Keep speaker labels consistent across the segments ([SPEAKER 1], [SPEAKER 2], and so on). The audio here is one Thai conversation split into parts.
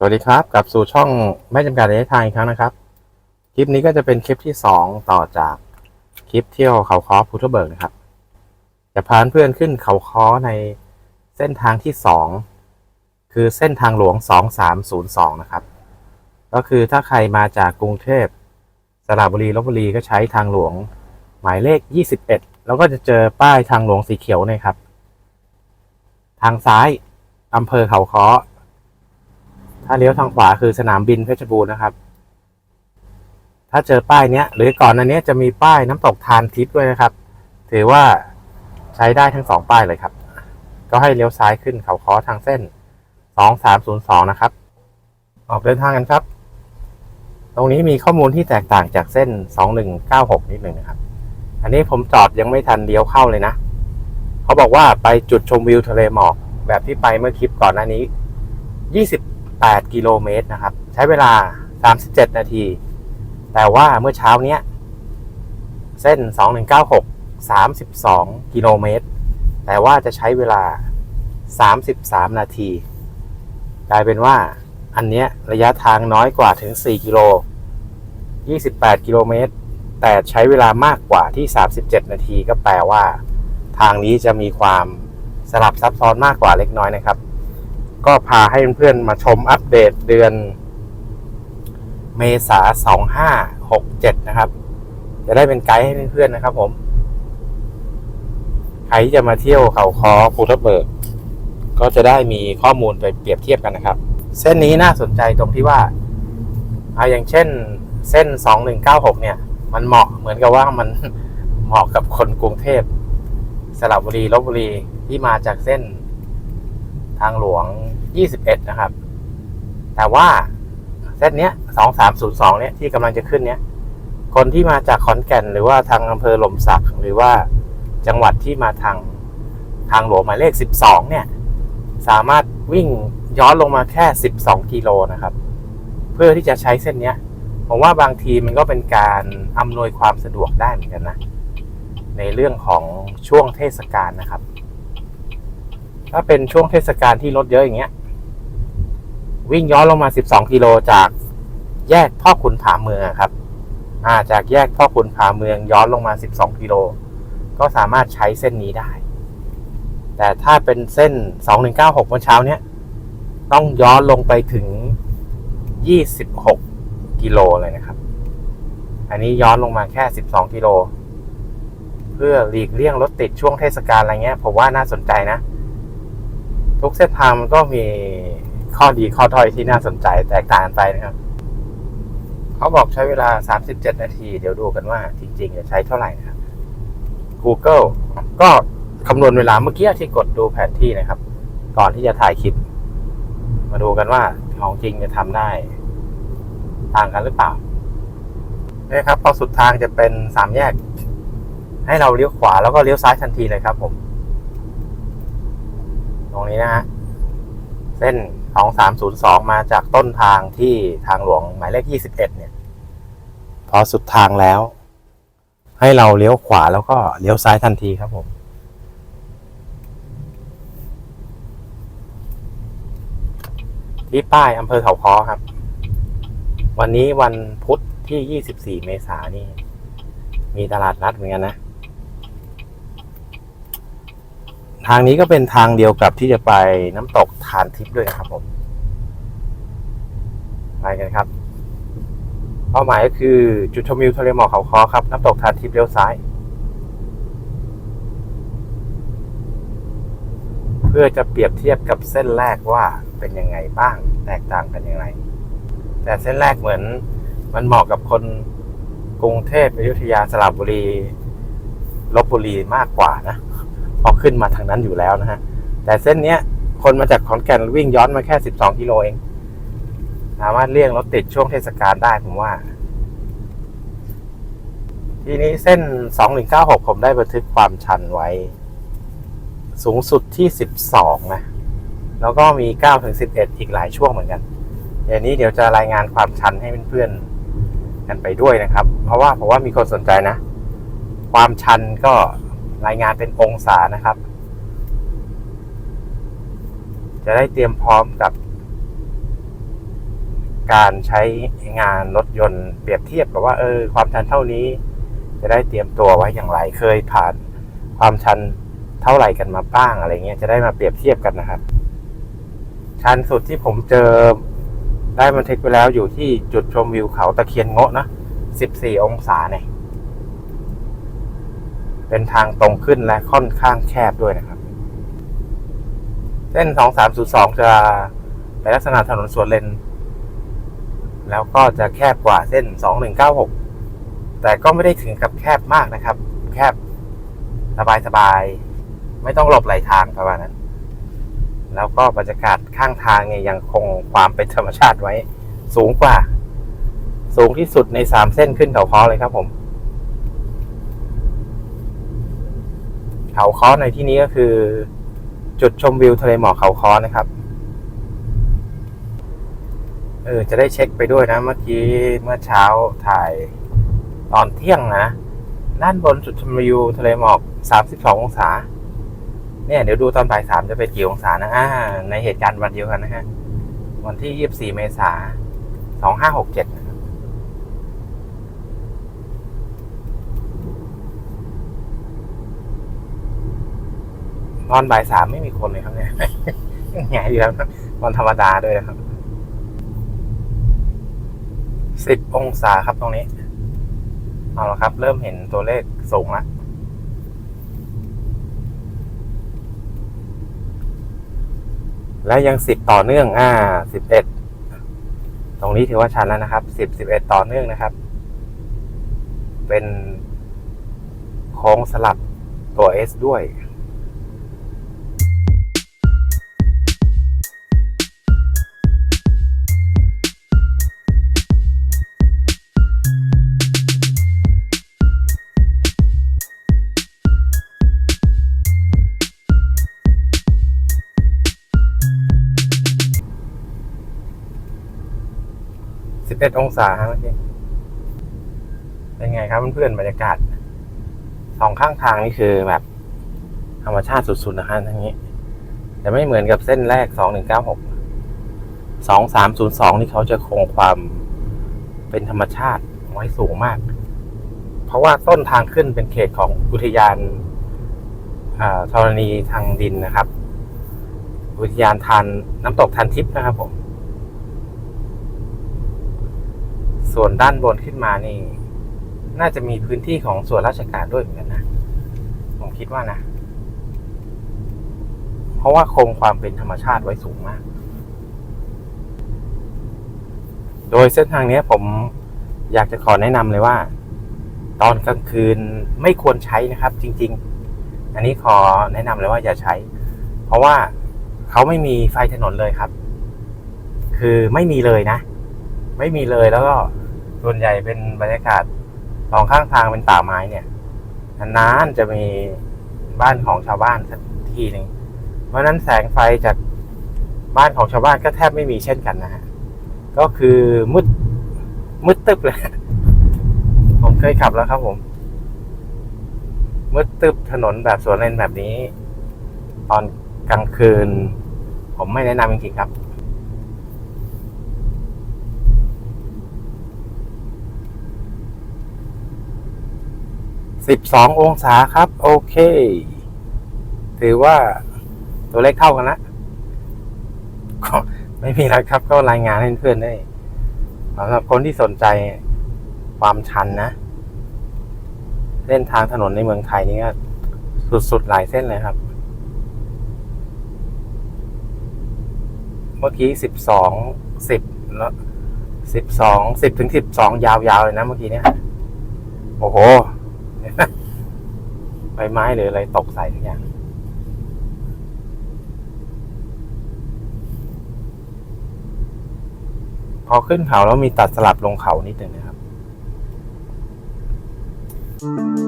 [SPEAKER 1] สวัสดีครับกลับสู่ช่องไม่จำกัดระยะทางอีกครั้งนะครับ คลิปนี้ก็จะเป็นคลิปที่สองต่อจากคลิปเที่ยวเขาคอพุทธเบิกนะครับ จะพาเพื่อนขึ้นเขาคอในเส้นทางที่สองคือเส้นทางหลวงสองสามศูนย์สองนะครับ ก็คือถ้าใครมาจากกรุงเทพสระบุรีลบบุรีก็ใช้ทางหลวงหมายเลขยี่สิบเอ็ดแล้วก็จะเจอป้ายทางหลวงสีเขียวเนะครับ ทางซ้ายอำเภอเขาค้อ ถ้าเลี้ยวทางขวาคือสนามบินเพชรบูรณ์นะครับ ถ้าเจอป้ายเนี้ย หรือก่อนอันนี้จะมีป้ายน้ำตกทานทิพย์ด้วยนะครับ ถือว่าใช้ได้ทั้งสองป้ายเลยครับ ก็ให้เลี้ยวซ้ายขึ้นเขาค้อทางเส้น 2302 นะครับ ออกเดินทางกันครับ ตรงนี้มีข้อมูลที่แตกต่างจากเส้น 2196 นิดหนึ่งนะครับ อันนี้ผมจอดยังไม่ทันเลี้ยวเข้าเลยนะ เขาบอกว่าไปจุดชมวิวทะเลหมอกแบบที่ไปเมื่อคลิปก่อนหน้านี้ 8 กิโลเมตรนะครับ ใช้เวลา 37 นาที แต่ว่าเมื่อเช้าเนี้ย เส้น 2196 32 กิโลเมตร แต่ว่าจะใช้เวลา 33 นาที กลายเป็นว่าอันเนี้ยระยะทางน้อยกว่าถึง 4 กิโล 28 กิโลเมตร แต่ใช้เวลามากกว่าที่ 37 นาทีก็แปลว่า ทางนี้จะมีความสลับซับซ้อนมากกว่าเล็กน้อยนะครับ ก็พาให้เพื่อนๆมาชมอัปเดตเดือน เมษาสองห้าหกเจ็ดนะครับ จะได้เป็นไกด์ให้เพื่อนๆนะครับ ผม ใครที่จะมาเที่ยวเขาคอภูทับเบิก ก็จะได้มีข้อมูลไปเปรียบเทียบกันนะครับ เส้นนี้น่าสนใจตรงที่ว่าอาอย่างเช่น เส้นสองหนึ่งเก้าหกเนี่ย มันเหมาะเหมือนกับว่ามันเหมาะกับคนกรุงเทพสระบุรีลบบุรีที่มาจากเส้น ทางหลวง 21 นะครับ แต่ว่าเส้นเนี้ย 2302 เนี่ยที่กำลังจะขึ้นเนี้ย คนที่มาจากขอนแก่น หรือว่าทางอำเภอหล่มสัก หรือว่าจังหวัดที่มาทางทางหลวงหมายเลข 12 เนี่ย สามารถวิ่งย้อนลงมาแค่ 12 กิโลนะครับ เพื่อที่จะใช้เส้นเนี้ยผมว่าบางทีมันก็เป็นการอำนวยความสะดวกได้เหมือนกันนะ ในเรื่องของช่วงเทศกาลนะครับ ถ้าเป็นช่วงเทศกาลที่รถเยอะอย่างเงี้ย วิ่งย้อนลงมา 12 กิโลจากแยกพ่อขุนผาเมืองครับ อ่า จากแยกพ่อขุนผาเมืองย้อนลงมา 12 กิโล ก็สามารถใช้เส้นนี้ได้ แต่ถ้าเป็นเส้น 2196เมื่อเช้าเนี้ย ต้องย้อนลงไปถึง 26 กิโลเลยนะครับ อันนี้ย้อนลงมาแค่ 12 กิโล เพื่อหลีกเลี่ยงรถติดช่วงเทศกาลอะไรเงี้ย ผมว่าน่าสนใจนะ ทุกเส้นทางมันก็มีข้อดีข้อด้อยที่น่าสนใจแตกต่างไปนะครับ เขาบอกใช้เวลา 37 นาที เดี๋ยวดูกันว่าจริง ๆ จะใช้เท่าไหร่นะครับ Google ก็คำนวณเวลาเมื่อกี้ที่กดดูแผนที่นะครับ ก่อนที่จะถ่ายคลิป มาดูกันว่าของจริงจะทำได้ ต่างกันหรือเปล่าเนี่ยครับพอสุดทางจะเป็นสามแยก ให้เราเลี้ยวขวาแล้วก็เลี้ยวซ้ายทันทีเลยครับผม นี้นะฮะเส้น 2302 มาจากต้นทางที่ทางหลวงหมายเลข 21 เนี่ย พอสุดทางแล้ว ให้เราเลี้ยวขวาแล้วก็เลี้ยวซ้ายทันทีครับผม ที่ป้ายอำเภอเขาค้อครับ วันนี้วันพุธที่ 24 เมษายนนี่ มีตลาดนัดเหมือนกันนะ ทางนี้ก็เป็นทางเดียวกับที่จะไปน้ำตกทานทิพย์ด้วยนะครับผม ไปกันครับ เป้าหมายก็คือจุดชมวิวทะเลหมอกเขาคอครับ น้ำตกทานทิพย์เลี้ยวซ้าย เพื่อจะเปรียบเทียบกับเส้นแรกว่าเป็นยังไงบ้าง แตกต่างกันอย่างไร แต่เส้นแรกเหมือนมันเหมาะกับคนกรุงเทพอยุธยาสระบุรีลบบุรีมากกว่านะ พอขึ้นมาทางนั้นอยู่แล้วนะฮะ แต่เส้นเนี้ย คนมาจากขอนแก่นวิ่งย้อนมาแค่ 12 กิโลเอง สามารถเลี่ยงรถติดช่วงเทศกาลได้ผมว่า ทีนี้เส้น 2196 ผมได้บันทึกความชันไว้ สูงสุดที่ 12 นะ แล้วก็มี9ถึง11 อีกหลายช่วงเหมือนกันเดี๋ยวนี้เดี๋ยวจะรายงานความชันให้เพื่อนๆกันไปด้วยนะครับ เพราะว่าผมว่ามีคนสนใจนะ ความชันก็ รายงานเป็นองศานะครับ จะได้เตรียมพร้อมกับ การใช้งานรถยนต์เปรียบเทียบกับว่าเออความชันเท่านี้ จะได้เตรียมตัวไว้อย่างไรเคยผ่านความชันเท่าไหร่กันมาบ้างอะไรเงี้ยจะได้มาเปรียบเทียบกันนะครับ ชันสุดที่ผมเจอได้บันทึกไปแล้วอยู่ที่จุดชมวิวเขาตะเคียนโงะนะ 14 องศาเนี่ย เป็นทางตรงขึ้นและค่อนข้างแคบด้วยนะครับ เส้น 2302 จะเป็นลักษณะถนนสวนเลน แล้วก็จะแคบกว่าเส้น 2196 แต่ก็ไม่ได้ถึงกับแคบมากนะครับ แคบสบายๆไม่ต้องหลบไหลทางประมาณนั้น แล้วก็บรรยากาศข้างทางเนี่ยยังคงความเป็นธรรมชาติไว้ สูงกว่า สูงที่สุดในสามเส้นขึ้นเขาค้อเลยครับผม เขาค้อในที่นี้ก็คือ จุดชมวิวทะเลหมอกเขาค้อนะครับเออจะได้เช็คไปด้วยนะเมื่อกี้เมื่อเช้าถ่ายตอนเที่ยงนะด้านบนจุดชมวิวทะเลหมอก32องศา เนี่ยเดี๋ยวดูตอนบ่ายสามจะเป็นกี่องศานะอ่าในเหตุการณ์วันเดียวกันนะฮะวันที่ 24 เมษายน2567 นะครับตอนบ่ายสามไม่มีคนเลยครับเนี่ยแง่ดีแล้ววันธรรมดาด้วยนะครับสิบองศาครับตรงนี้ เอาละครับ เริ่มเห็นตัวเลขสูงล้วและยังสิบต่อเนื่อง อ่าสิบเอ็ดตรงนี้ถือว่าชันแล้วนะครับสิบสิบเอ็ดต่อเนื่องนะครับ เป็นโค้งสลับตัว S ด้วย บเอ็ดองศาเมื่อกี้เป็นไงครับเพื่อนๆบรรยากาศสองข้างทางนี่คือแบบ ธรรมชาติสุดๆนะฮะทั้งนี้แต่ไม่เหมือนกับเส้นแรกสองหนึ่งเก้าหกสองสามศูนย์สองนี่เขาจะคงความเป็นธรรมชาติไว้สูงมาก เพราะว่าต้นทางขึ้นเป็นเขตของอุทยานอ่าธรณีทางดินนะครับ อุทยานทานน้ำตกทันทิพย์นะครับผม ส่วนด้านบนขึ้นมานี่ น่าจะมีพื้นที่ของส่วนราชการด้วยเหมือนกันนะ ผมคิดว่านะ เพราะว่าคงความเป็นธรรมชาติไว้สูงมาก โดยเส้นทางนี้ผมอยากจะขอแนะนำเลยว่า ตอนกลางคืนไม่ควรใช้นะครับ จริง ๆ อันนี้ขอแนะนำเลยว่าอย่าใช้ เพราะว่าเขาไม่มีไฟถนนเลยครับ คือไม่มีเลยนะ ไม่มีเลยแล้วก็ ส่วนใหญ่เป็นบรรยากาศสองข้างทางเป็นป่าไม้เนี่ยนานๆจะมีบ้านของชาวบ้านสักทีหนึ่งเพราะนั้นแสงไฟจากบ้านของชาวบ้านก็แทบไม่มีเช่นกันนะฮะก็คือมืดมืดตึบเลย ผมเคยขับแล้วครับผม มืดตึบถนนแบบสวนเลนแบบนี้ ตอนกลางคืน ผมไม่แนะนำจริงๆครับ สิบสององศาครับ โอเค ถือว่าตัวเลขเท่ากันละก็ไม่มีอะไรครับ ก็รายงานให้เพื่อนได้สำหรับคนที่สนใจความชันนะ เส้นทางถนนในเมืองไทยนี่ก็สุดๆหลายเส้นเลยครับ เมื่อกี้สิบสองสิบแล้วสิบสองสิบถึงสิบสองยาวๆเลยนะเมื่อกี้เนี่ย โอ้โห ใบไม้หรืออะไรตกใส่ทุกอย่างพอขึ้นเขาแล้วมีตัดสลับลงเขานิดหนึ่งนะครับส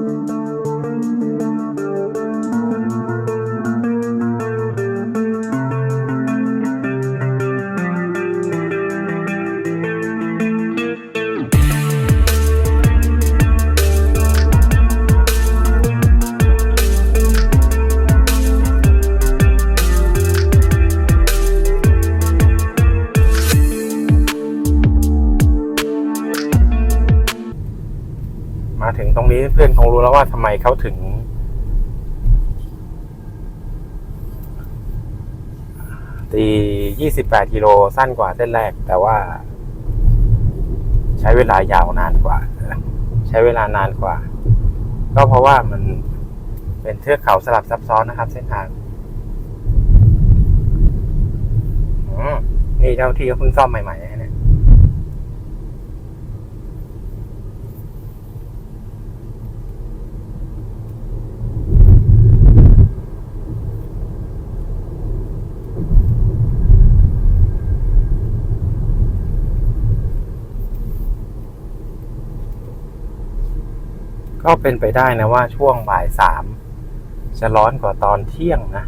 [SPEAKER 1] รู้แล้วว่าทำไมเขาถึง ตี 28 กิโลสั้นกว่าเส้นแรก แต่ว่า ใช้เวลายาวนานกว่า ใช้เวลานานกว่า ก็เพราะว่ามันเป็นเทือกเขาสลับซับซ้อนนะครับ เส้นทางนี่เจ้าที่ก็เพิ่งซ่อมใหม่ๆ ก็เป็นไปได้นะว่าช่วงบ่ายสามจะร้อนกว่าตอนเที่ยงนะ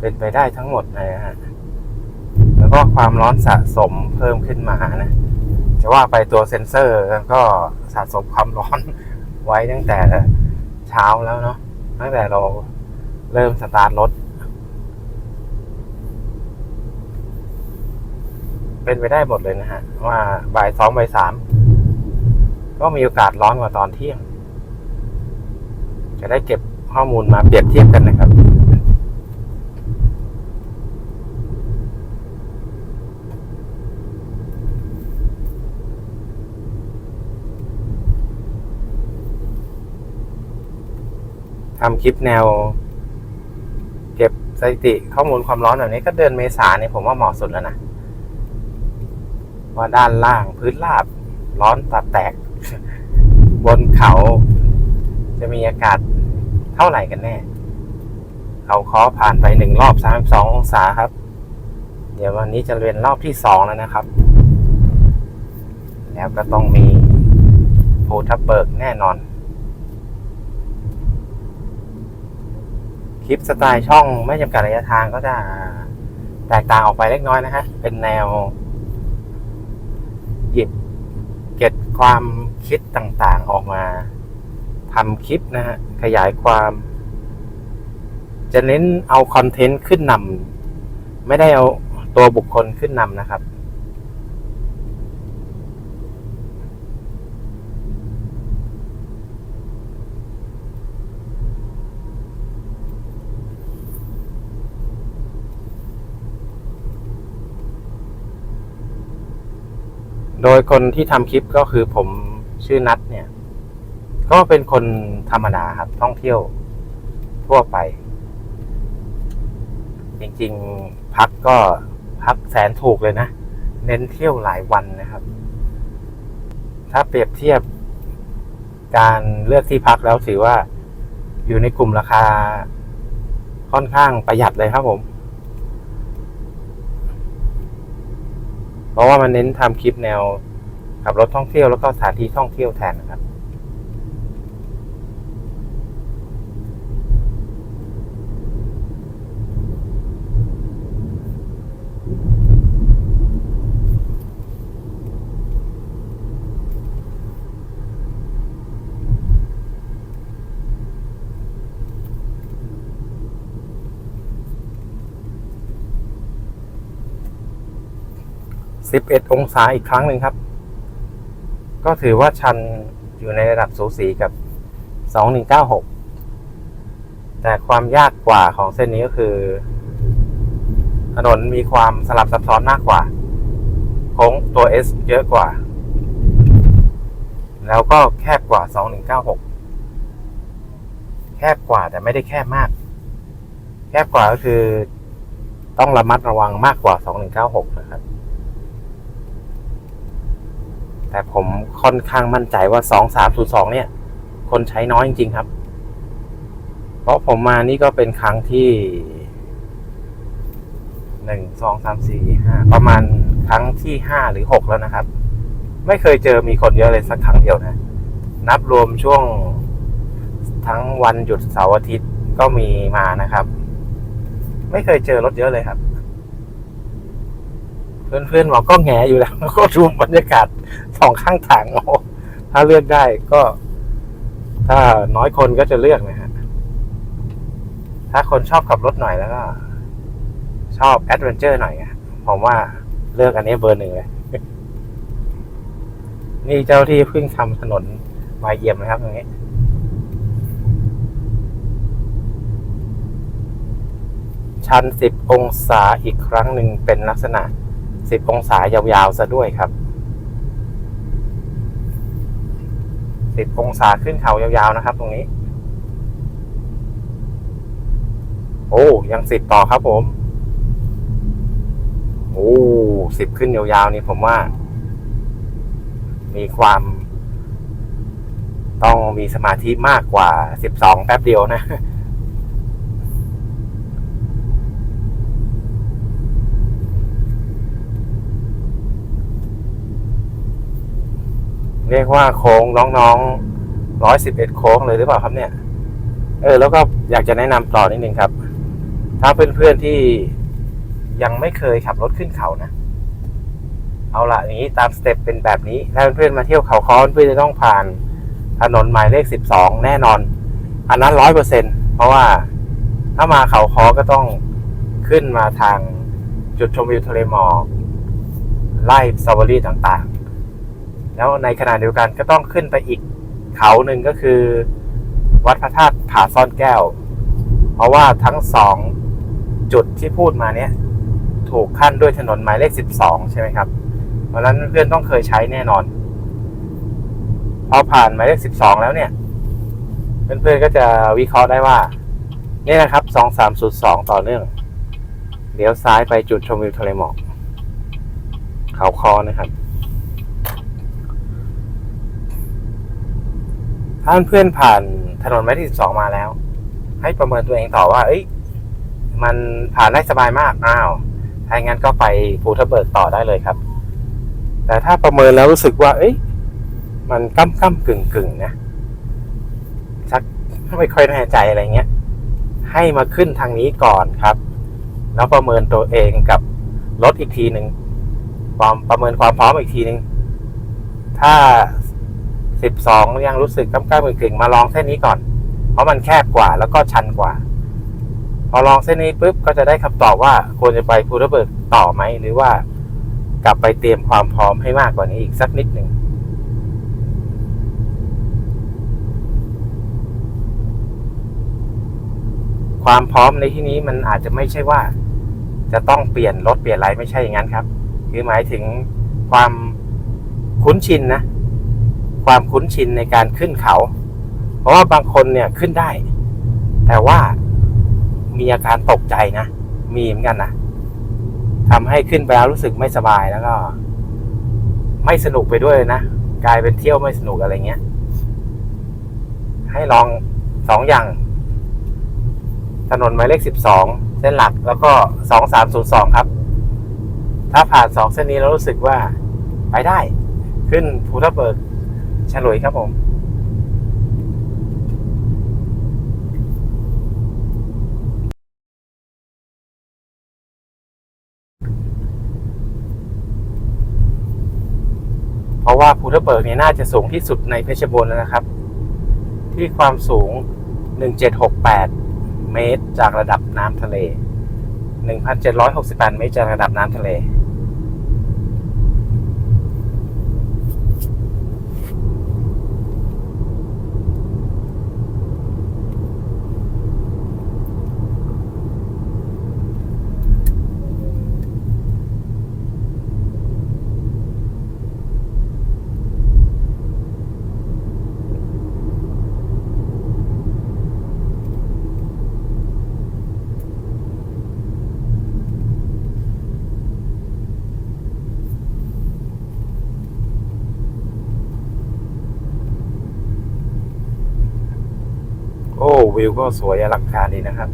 [SPEAKER 1] เป็นไปได้ทั้งหมดเลยนะฮะแล้วก็ความร้อนสะสมเพิ่มขึ้นมานะจะว่าไปตัวเซ็นเซอร์ก็สะสมความร้อนไว้ตั้งแต่เช้าแล้วเนาะตั้งแต่เราเริ่มสตาร์ทรถ เป็นไปได้หมดเลยนะฮะ ว่าบ่ายสองบ่ายสามก็มีโอกาสร้อนกว่าตอนเที่ยง จะได้เก็บข้อมูลมาเปรียบเทียบกันนะครับ ทำคลิปแนว เก็บสถิติข้อมูลความร้อนแบบนี้ก็เดือนเมษาเนี่ยผมว่าเหมาะสุดแล้วนะ ว่าด้านล่างพื้นราบร้อนตัดแตก บนเขา จะมีอากาศเท่าไหร่กันแน่ เขาเคอผ่านไปหนึ่งรอบสามสององศาครับ เดี๋ยววันนี้จะเป็นรอบที่สองแล้วนะครับ แล้วก็ต้องมีภูทับเบิกแน่นอน คลิปสไตล์ช่องไม่จำกัดระยะทางก็จะแตกต่างออกไปเล็กน้อยนะฮะ เป็นแนว หยิบเก็บความคิดต่างๆออกมา ทำคลิปนะฮะขยายความ จะเน้นเอาคอนเทนต์ขึ้นนำไม่ได้เอาตัวบุคคลขึ้นนำนะครับ โดยคนที่ทำคลิปก็คือผมชื่อนัทเนี่ย ก็เป็นคนธรรมดาครับ ท่องเที่ยวทั่วไป จริงๆพักก็พักแสนถูกเลยนะ เน้นเที่ยวหลายวันนะครับ ถ้าเปรียบเทียบการเลือกที่พักแล้วถือว่าอยู่ในกลุ่มราคาค่อนข้างประหยัดเลยครับผม เพราะว่ามันเน้นทำคลิปแนวขับรถท่องเที่ยวแล้วก็สถานที่ท่องเที่ยวแทนนะครับ 11 องศาอีกครั้งหนึ่งครับ ก็ถือว่าชันอยู่ในระดับสูสีกับ 2196 แต่ความยากกว่าของเส้นนี้ก็คือ ถนนมีความสลับซับซ้อนมากกว่า โค้งตัว S เยอะกว่า แล้วก็แคบกว่า 2196 แคบกว่าแต่ไม่ได้แคบมาก แคบกว่าก็คือต้องระมัดระวังมากกว่า 2196 นะครับ แต่ผมค่อนข้างมั่นใจว่า 2302 เนี่ย คนใช้น้อยจริง ๆ ครับ เพราะผมมานี่ก็เป็นครั้งที่หนึ่งสองสามสี่ห้าประมาณครั้งที่ห้าหรือหกแล้วนะครับ ไม่เคยเจอมีคนเยอะเลยสักครั้งเดียวนะ นับรวมช่วงทั้งวันหยุดเสาร์อาทิตย์ก็มีมานะครับ ไม่เคยเจอรถเยอะเลยครับ เพื่อนๆบอกก็แงอยู่แล้วก็ดูบรรยากาศสองข้างทางโอ้ถ้าเลือกได้ก็ ถ้าน้อยคนก็จะเลือกนะฮะถ้าคนชอบขับรถหน่อยแล้วก็ชอบแอดเวนเจอร์หน่อยผมว่าเลือกอันนี้เบอร์หนึ่งเลย นี่เจ้าที่เพิ่งทำถนนวายเยี่ยมนะครับตรงนี้ชัน10องศาอีกครั้งหนึ่งเป็นลักษณะ 10 องศายาวๆซะด้วยครับ 10 องศาขึ้นเขายาวๆนะครับ ตรงนี้ โอ้ยังสิบต่อครับผมโอ้สิบขึ้นยาวๆนี่ผมว่า มีความต้องมีสมาธิมากกว่าสิบสองแป๊บเดียวนะ เรียกว่าโค้งน้องๆร้อยสิบเอ็ดโค้งเลยหรือเปล่าครับเนี่ย เออ แล้วก็อยากจะแนะนำต่อนิดนึงครับ ถ้าเพื่อนๆที่ยังไม่เคยขับรถขึ้นเขานะ เอาละอย่างนี้ตามสเต็ปเป็นแบบนี้ ถ้าเพื่อนๆมาเที่ยวเขาค้อนเพื่อนจะต้องผ่านถนนหมายเลขสิบสองแน่นอน อันนั้นร้อยเปอร์เซ็นเพราะว่าถ้ามาเขาค้อก็ต้องขึ้นมาทางจุดชมวิวทะเลหมอกไล่สตรอเบอรี่ต่างๆ แล้วในขณะเดียวกันก็ต้องขึ้นไปอีกเขาหนึ่งก็คือ วัดพระธาตุผาซ่อนแก้ว เพราะว่าทั้งสองจุดที่พูดมาเนี้ยถูกขั้นด้วยถนนหมายเลขสิบสองใช่ไหมครับ เพราะฉะนั้นเพื่อนต้องเคยใช้แน่นอน พอผ่านหมายเลขสิบสองแล้วเนี่ยเพื่อนๆก็จะวิเคราะห์ได้ว่า นี่นะครับสองสามศูนย์สองต่อเนื่องเลี้ยวซ้ายไปจุดชมวิวทะเลหมอกเขาคอนะครับ ถ้าเพื่อนผ่านถนนหมายเลขสิบสองมาแล้ว ให้ประเมินตัวเองต่อว่า เอ้ย มันผ่านได้สบายมากอ้าวถ้าอย่างนั้นก็ไปภูทับเบิกต่อได้เลยครับ แต่ถ้าประเมินแล้วรู้สึกว่า เอ้ย มันก้ำก้ำกึ่งกึ่งนะชักไม่ค่อยแน่ใจอะไรเงี้ย ให้มาขึ้นทางนี้ก่อนครับ แล้วประเมินตัวเองกับรถอีกทีหนึ่งความประเมินความพร้อมอีกทีหนึ่งถ้า สิบสองยังรู้สึกก้ำก้ำกึ่งกึ่งมาลองเส้นนี้ก่อน เพราะมันแคบกว่าแล้วก็ชันกว่า พอลองเส้นนี้ปุ๊บก็จะได้คำตอบว่าควรจะไปภูทับเบิกต่อไหมหรือว่ากลับไปเตรียมความพร้อมให้มากกว่านี้อีกสักนิดหนึ่งความพร้อมในที่นี้มันอาจจะไม่ใช่ว่า จะต้องเปลี่ยนรถเปลี่ยนอะไรไม่ใช่อย่างนั้นครับ คือหมายถึงความคุ้นชินนะ ความคุ้นชินในการขึ้นเขา เพราะว่าบางคนเนี่ยขึ้นได้ แต่ว่ามีอาการตกใจนะ มีเหมือนกันนะทำให้ขึ้นไปแล้วรู้สึกไม่สบายแล้วก็ ไม่สนุกไปด้วยนะ กลายเป็นเที่ยวไม่สนุกอะไรเงี้ย ให้ลองสองอย่าง ถนนหมายเลขสิบสองเส้นหลักแล้วก็สองสามศูนย์สองครับ ถ้าผ่านสองเส้นนี้แล้วรู้สึกว่า ไปได้ ขึ้นภูทับเบิก ฉลุยครับผม เพราะว่าภูทับเบิกเนี่ยน่าจะสูงที่สุดในเพชรบูรณ์แล้วนะครับ ที่ความสูง 1768 เมตรจากระดับน้ำทะเล 1,768 เมตรจากระดับน้ำทะเล โอ้ วิวก็สวยอลังการดีนะครับ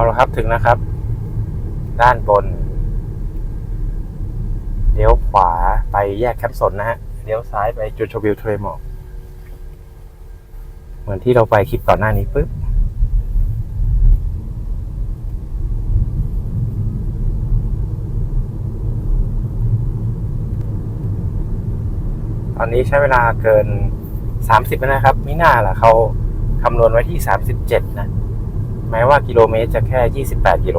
[SPEAKER 1] อ ครับถึงนะครับ ด้านบนเลี้ยวขวาไปแยกแคปสนนะฮะเลี้ยวซ้ายไปจุดชมวิวทะเลหมอกเหมือนที่เราไปคลิปก่อนหน้านี้ปุ๊บตอนนี้ใช้เวลาเกิน 30 แล้วนะครับ มิน่าล่ะเขาคำนวณไว้ที่ 37 นะ แม้ว่ากิโลเมตรจะแค่ 28 กิโล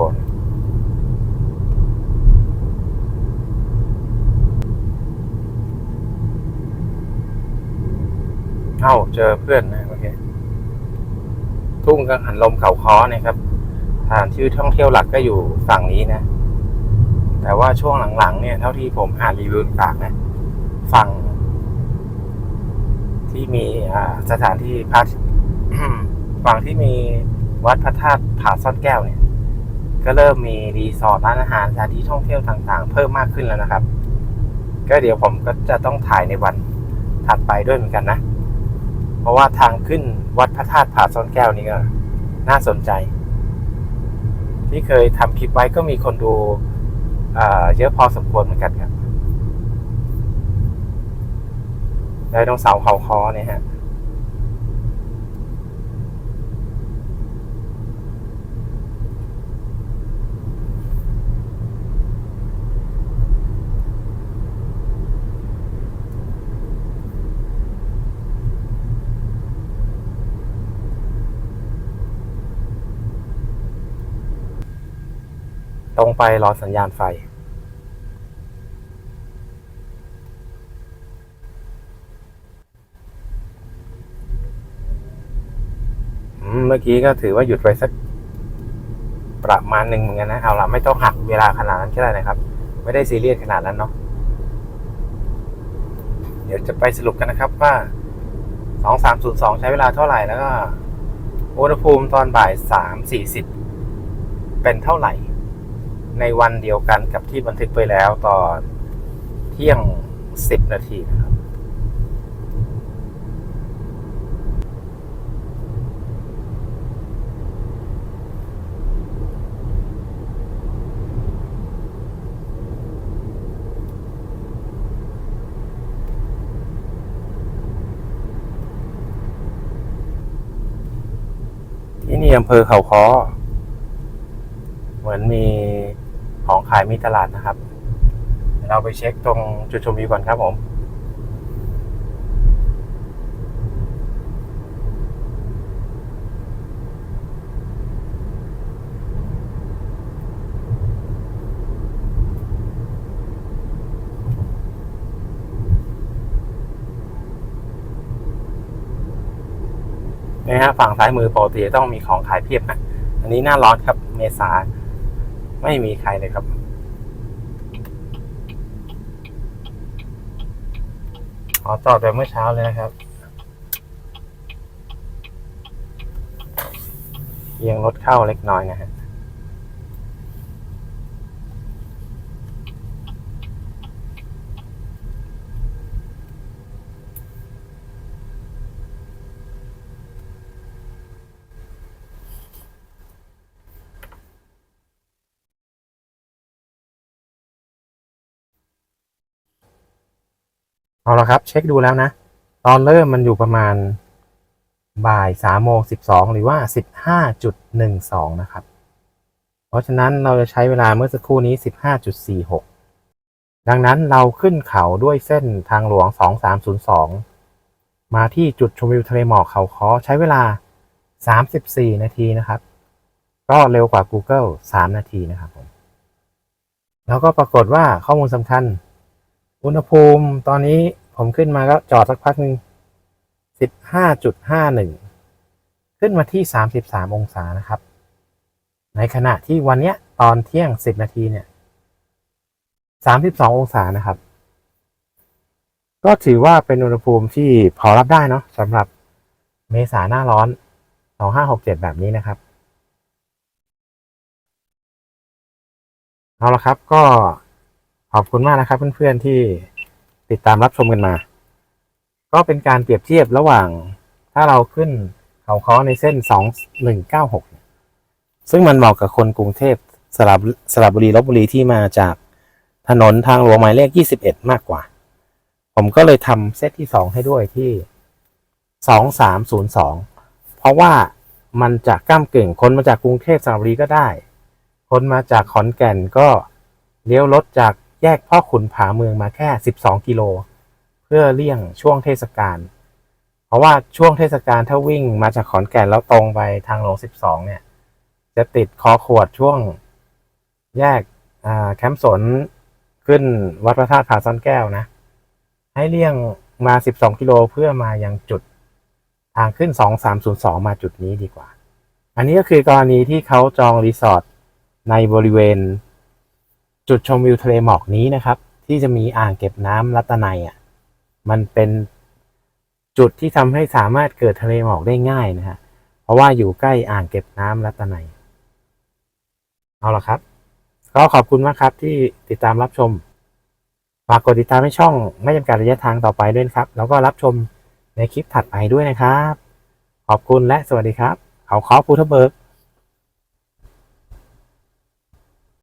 [SPEAKER 1] เอ้าเจอเพื่อนนะโอเค ทุ่งกังหันลมเขาค้อเนี่ยครับสถานที่ท่องเที่ยวหลักก็อยู่ฝั่งนี้นะ แต่ว่าช่วงหลังๆ เนี่ย เท่าที่ผมอ่านรีวิวต่างนะ ฝั่งที่มีสถานที่พักฝั่งที่มี วัดพระธาตุผาซ่อนแก้วเนี่ย ก็เริ่มมีรีสอร์ทร้านอาหารสถานที่ท่องเที่ยวต่างๆ เพิ่มมากขึ้นแล้วนะครับ ก็เดี๋ยวผมก็จะต้องถ่ายในวันถัดไปด้วยเหมือนกันนะ เพราะว่าทางขึ้นวัดพระธาตุผาซ่อนแก้วนี่ก็น่าสนใจ ที่เคยทำคลิปไว้ก็มีคนดูเยอะพอสมควรเหมือนกันครับไดโนเสาร์เขาคอเนี่ยฮะ รงไปรอสัญญาณไฟ เมื่อกี้ก็ถือว่าหยุดไปสักประมาณหนึ่งเหมือนกันนะ เอาละไม่ต้องหักเวลาขนาดนั้นก็ได้นะครับ ไม่ได้ซีเรียสขนาดนั้นเนาะ เดี๋ยวจะไปสรุปกันนะครับว่าสองสามศูนย์สองใช้เวลาเท่าไหร่แล้วก็อุณหภูมิตอนบ่ายสามสี่สิบเป็นเท่าไหร่ ในวันเดียวกันกับที่บันทึกไปแล้วตอนเที่ยงสิบนาทีนะครับ ที่นี่อำเภอเขาค้อเหมือนมี ของขายมีตลาดนะครับ เราไปเช็คตรงจุดชมวิวก่อนครับผมนี่ฮะฝั่งซ้ายมือปกติต้องมีของขายเพียบนะอันนี้หน้าร้อนครับเมษา ไม่มีใครเลยครับ ขอตอบแบบเมื่อเช้าเลยนะครับเอียงรถเข้าเล็กน้อยนะฮะ เอาละครับ เช็คดูแล้วนะ ตอนเริ่มมันอยู่ประมาณบ่ายสามโมงสิบสองหรือว่าสิบห้าจุดหนึ่งสองนะครับ เพราะฉะนั้นเราจะใช้เวลาเมื่อสักครู่นี้สิบห้าจุดสี่หกดังนั้นเราขึ้นเขาด้วยเส้นทางหลวงสองสามศูนย์สองมาที่จุดชมวิวทะเลหมอกเขาคอใช้เวลาสามสิบสี่นาทีนะครับ ก็เร็วกว่า Google สามนาทีนะครับผมแล้วก็ปรากฏว่าข้อมูลสำคัญ อุณหภูมิตอนนี้ผมขึ้นมาก็จอดสักพักหนึ่งสิบห้าจุดห้าหนึ่งขึ้นมาที่สามสิบสามองศานะครับ ในขณะที่วันเนี้ยตอนเที่ยงสิบนาทีเนี่ยสามสิบสององศานะครับ ก็ถือว่าเป็นอุณหภูมิที่พอรับได้เนาะสำหรับเมษาหน้าร้อนสองห้าหกเจ็ดแบบนี้นะครับ เอาละครับก็ ขอบคุณมากนะครับเพื่อนๆที่ติดตามรับชมกันมา ก็เป็นการเปรียบเทียบระหว่างถ้าเราขึ้นเขาค้อในเส้น 2196 ซึ่งมันเหมาะกับคนกรุงเทพสระบุสระบุรีลบบุรีที่มาจากถนนทางหลวงหมายเลข 21 มากกว่า ผมก็เลยทำเซตที่ 2 ให้ด้วยที่ 2302 เพราะว่ามันจะก้ามกึ่งคนมาจากกรุงเทพสระบุรีก็ได้ คนมาจากขอนแก่นก็เลี้ยวรถจาก แยกพ่อขุนผาเมืองมาแค่ 12 กิโล เพื่อเลี่ยงช่วงเทศกาล เพราะว่าช่วงเทศกาลถ้าวิ่งมาจากขอนแก่นแล้วตรงไปทางหลวง 12 เนี่ย จะติดคอขวดช่วงแยกแคมป์สนขึ้นวัดพระธาตุผาซ่อนแก้วนะ ให้เลี่ยงมา 12 กิโลเพื่อมายังจุดทางขึ้น 2302 มาจุดนี้ดีกว่า อันนี้ก็คือกรณีที่เขาจองรีสอร์ทในบริเวณ จุดชมวิวทะเลหมอกนี้นะครับ ที่จะมีอ่างเก็บน้ำรัตนัยอะมันเป็นจุดที่ทำให้สามารถเกิดทะเลหมอกได้ง่ายนะฮะเพราะว่าอยู่ใกล้อ่างเก็บน้ำรัตนัยเอาละครับ ก็ขอบคุณมากครับที่ติดตามรับชมฝากกดติดตามให้ช่องไม่จำกัดระยะทางต่อไปด้วยครับ แล้วก็รับชมในคลิปถัดไปด้วยนะครับ ขอบคุณและสวัสดีครับ เขาคอภูทะเบิก